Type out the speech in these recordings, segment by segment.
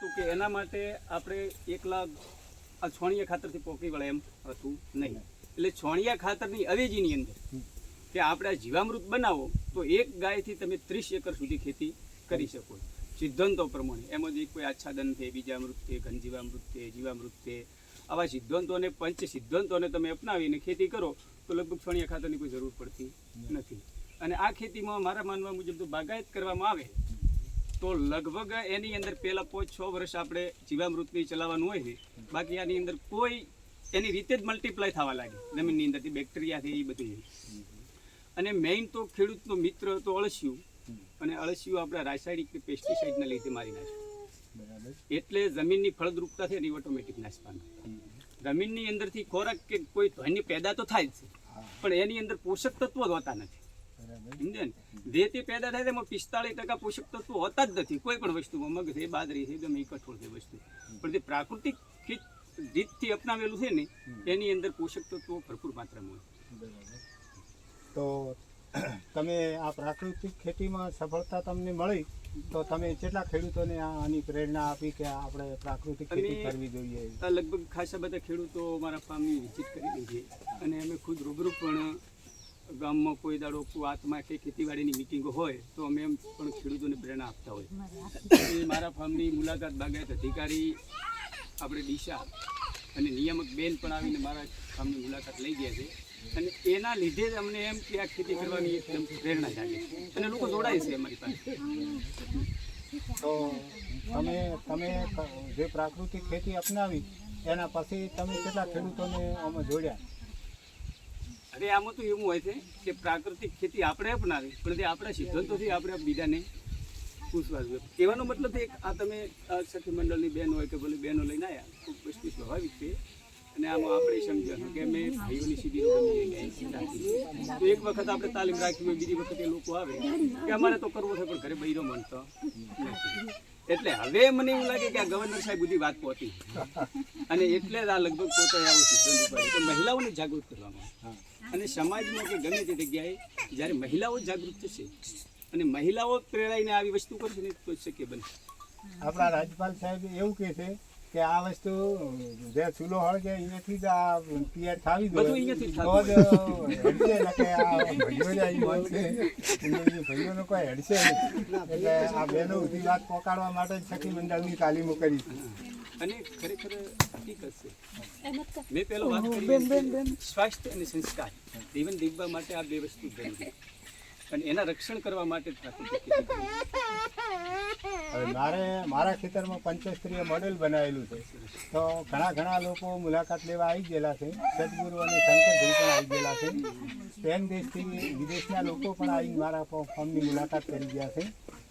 તો કે એના માટે આપણે એકલા આ છોણિયા ખાતરથી પોકી વળે એમ હતું નહીં. એટલે છોણિયા ખાતરની અવેજીની અંદર કે આપણે આ જીવામૃત બનાવો તો એક ગાયથી તમે ત્રીસ એકર સુધી ખેતી કરી શકો. સિદ્ધાંતો પ્રમાણે. એમાં જે કોઈ આચ્છાદન છે બીજામૃત છે ઘનજીવામૃત છે જીવામૃત છે. આવા સિદ્ધાંતોને પંચ સિદ્ધાંતોને તમે અપનાવીને ખેતી કરો તો લગભગ છોણિયા ખાતરની કોઈ જરૂર પડતી નથી. અને આ ખેતીમાં મારા માનવા મુજબ તો બાગાયત કરવામાં આવે. તો લગભગ એની અંદર પહેલા પાંચ છ વર્ષ આપણે જીવામૃતની ચલાવવાનું હોય છે. બાકી આની અંદર કોઈ એની રીતે જ મલ્ટીપ્લાય થવા લાગે. જમીનની અંદરથી બેક્ટેરિયાથી એ બધી. અને મેઇન તો ખેડૂતનો મિત્ર તો અળસિયું. અને અળસિયું આપણે રાસાયણિક પેસ્ટિસાઇડના લીધે મારી નાખ્યું એટલે જમીનની ફળદ્રુપતા છે એની ઓટોમેટિક નાશ પામે. જમીનની અંદરથી ખોરાક કે કોઈ ધ્વનિ પેદા તો થાય જ છે. પણ એની અંદર પોષક તત્વો જ હોતા નથી. સમજે ને? જે પેદા થાય તેમાં પિસ્તાળીસ ટકા પોષક તત્વો હોતા જ નથી. કોઈ પણ વસ્તુમાં મગ છે બાદરી છે ગમે એ કઠોળ છે વસ્તુ. પણ જે પ્રાકૃતિક રીતથી અપનાવેલું છે ને એની અંદર પોષક તત્વો ભરપૂર માત્રામાં હોય. તો તમે આ પ્રાકૃતિક ખેતીમાં સફળતા તમને મળી તો તમે કેટલા ખેડૂતોને આની પ્રેરણા આપી કે આપણે પ્રાકૃતિક ખેતી કરવી જોઈએ? લગભગ ખાસા બધા ખેડૂતો મારા ફાર્મની વિઝિટ કરી છે અને અમે ખુદ રૂબરૂ પણ ગામમાં કોઈ દાડો વાતમાં કે ખેતીવાડીની મિટિંગો હોય, તો અમે એમ પણ ખેડૂતોને પ્રેરણા આપતા હોય. મારા ફાર્મની મુલાકાત બાગાયત અધિકારી, આપણે દિશા અને નિયામક બેન પણ આવીને મારા ફાર્મની મુલાકાત લઈ ગયા છે. અને એના લીધે જ અમને એમ કે આ ખેતી કરવાની એકદમ પ્રેરણા જાગે અને લોકો જોડાય છે અમારી પાસે. તો તમે તમે જે પ્રાકૃતિક ખેતી અપનાવી, એના પછી તમે કેટલા ખેડૂતોને આમાં જોડ્યા? અરે, આમાં તો એવું હોય છે કે પ્રાકૃતિક ખેતી આપણે અપનાવી, પણ તે આપણા સિદ્ધાંતોથી આપણે બીજાને પૂછવા જોઈએ. કહેવાનો મતલબ છે કે આ તમે સખી મંડળની બેન હોય કે ભલે બહેનો લઈને આવ્યા ખૂબ વસ્તુ સ્વાભાવિક છે. અને આમાં આપણે સમજવાનું કે અમે ભાઈઓની સીધી તો એક વખત આપણે તાલીમ રાખી હોય બીજી વખત એ લોકો આવે કે અમારે તો કરવો છે, પણ ઘરે બૈરો માનતો એટલે હવે મને એવું લાગે કે આ ગવર્નર સાહેબ બધી વાત પહોંચી. અને એટલે જ આ લગભગ પોતે આવું સિદ્ધાંત ઉપાડ્યું. મહિલાઓને જાગૃત કરવામાં. અને સમાજમાં કે ગમે તે જગ્યાએ જ્યારે મહિલાઓ જાગૃત થશે અને મહિલાઓ પ્રેરાઈને આવી વસ્તુ કરશે ને તો શક્ય બને. આપણા રાજ્યપાલ સાહેબ એવું કહે છે કે આ વસ્તુ જે ચૂલો હળગે અહીંયાથી જ આ પિયર થાવી દો ભાઈઓનો કોઈ હેડશે નહીં. એટલે આ બહેનો ઉધી વાત પહોંચાડવા માટે જ સખી મંડળની તાલીમો કરી. અને ખરેખર હકીકત છે. મેં પહેલો વાત કરી સ્વાસ્થ્ય અને સંસ્કાર. જીવન દીવવા માટે આ બે વસ્તુ જરૂરી અને એના રક્ષણ કરવા માટે. હવે મારે મારા ખેતરમાં પંચસ્ત્રીય મોડેલ બનાવેલું છે. તો ઘણા ઘણા લોકો મુલાકાત લેવા આવી ગયેલા છે. સદગુરુ અને શંકરભાઈ પણ આવી ગયેલા છે. સ્પેન દેશથી વિદેશના લોકો પણ આવી મારા ફોર્મની મુલાકાત કરી ગયા છે.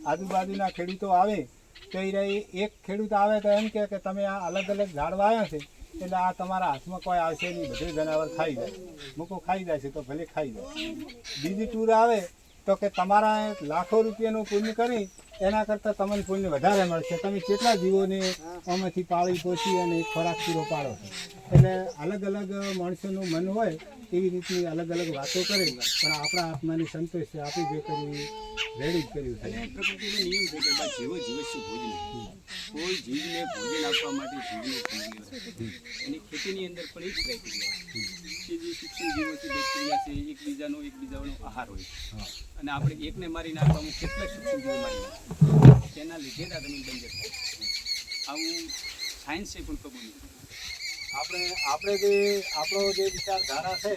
આજુબાજુના ખેડૂતો આવે એ રહી, એક ખેડૂત આવે તો એમ કે તમે આ અલગ અલગ ઝાડ વાવ્યા છે, એટલે આ તમારા હાથમાં કોઈ આવશે નહીં, બધું જનાવર ખાઈ જાય. મૂકો ખાઈ જાય છે તો ભલે ખાઈ જાય. બીજી ટૂર આવે તો કે તમારા લાખો રૂપિયાનું પુણ્ય કરી, એના કરતાં તમને પુણ્ય વધારે મળશે. તમે કેટલા જીવોને આમાંથી પાળી પોષી અને ખોરાક પૂરો પાડો છો? એટલે અલગ અલગ માણસોનું મન હોય એવી રીતની અલગ અલગ વાતો કરે. પણ આપણા આત્માને સંતોષ છે, આપણે જે કર્યું રેડી કર્યું છે. અને પ્રકૃતિનો નિયમ છે કોઈ જીવને ભોજન આપવા માટે જીવને અને ખેતીની અંદર પણ એ જ જે શિક્ષણ જીવો છે બેક્ટેરિયા છે, એકબીજાનો એકબીજાનો આહાર હોય. અને આપણે એકને મારી નાખવામાં કેટલા શિક્ષણ જીવો મારી તેના લીધે જ આ જમીન બંજર થાય. આવું સાયન્સે પણ કબૂલ નથી. આપણે આપણે જે, આપણો જે વિચારધારા છે,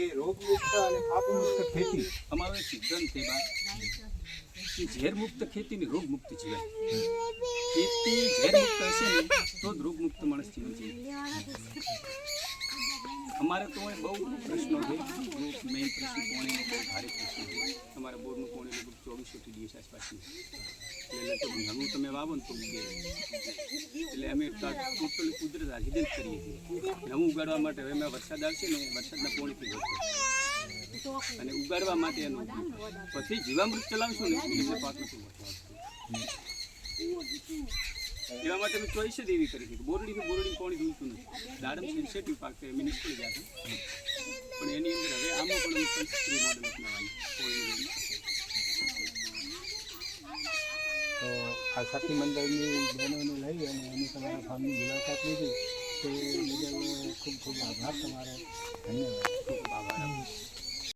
એ રોગમુક્ત અને પાપમુક્ત ખેતી અમારો સિદ્ધાંત છે બા. ઝેર મુક્ત ખેતી ને રોગ મુક્ત જીવન ખેતી ઝેર મુક્ત હશે ને, તો જ રોગ મુક્ત માણસ જીવન જીવે અમારે તો બહુ પ્રશ્નો છે. મેઇન પ્રશ્ન પોણી બહુ ભારે પ્રશ્ન છે. અમારા બોર્ડનું પોણી લગભગ ચોવીસો થી દિવસ આસપાસનું એટલે લગભગ નવું તમે વાવો ને તો ઉગે અમે ટોટલી કુદરત આધીન જ કરીએ છીએ. નવું ઉગાડવા માટે હવે એમાં વરસાદ આવશે ને વરસાદના પોણીથી વધશે અને ઉગાડવા માટે એનો. પછી જીવામૃત ચલાવશું ને એટલે પાક નથી એવા માટે મેં ચોઈસ જ એવી કરી છે કે બોરડી પાણી જોઈતું નથી. દાડમ સેન્સેટિવ પાક છે, એમની નિષ્ફળ ગયા પણ એની અંદર હવે આમાં પણ અમે પંચસ્ત્રી મોડલ અપનાવવાનું તો આ શક્તિ મંદિરની બહેનોને લઈ અને એની તમારા ફાર્મની મુલાકાત લીધી. તો બદલ ખૂબ ખૂબ આભાર તમારો. ધન્યવાદ. ખૂબ આભાર.